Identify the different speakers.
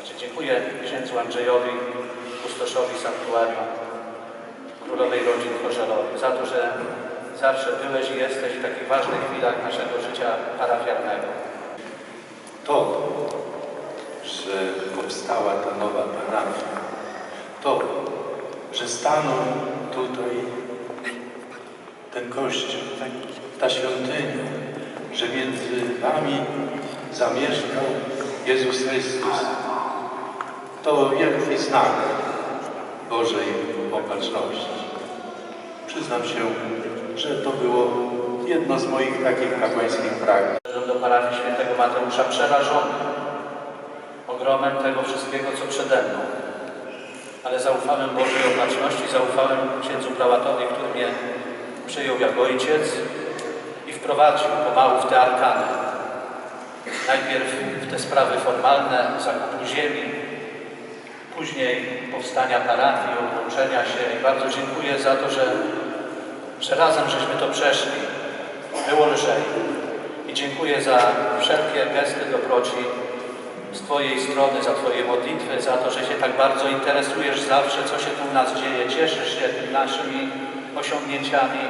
Speaker 1: Także dziękuję księdzu Andrzejowi, kustoszowi sanktuarium Królowej Rodzin Chorzelowych za to, że zawsze byłeś i jesteś w takich ważnych chwilach naszego życia parafialnego.
Speaker 2: To, że powstała ta nowa parafia, to, że stanął tutaj ten kościół, ta świątynia, że między wami zamieszkał Jezus Chrystus, to wielki znak Bożej opatrzności. Przyznam się, że to było jedno z moich takich kapłańskich pragnień.
Speaker 1: Do parafii świętego Mateusza przerażony ogromem tego wszystkiego, co przede mną. Ale zaufałem Bożej opatrzności, zaufałem księdzu prałatowi, który mnie przyjął jak ojciec i wprowadził pomału w te arkany. Najpierw w te sprawy formalne, zakupu ziemi, później powstania parafii, odłączenia się i bardzo dziękuję za to, że, że razem żeśmy to przeszli. Było lżej. I dziękuję za wszelkie gesty dobroci z Twojej strony, za Twoje modlitwy, za to, że się tak bardzo interesujesz zawsze, co się tu u nas dzieje. Cieszysz się tymi naszymi osiągnięciami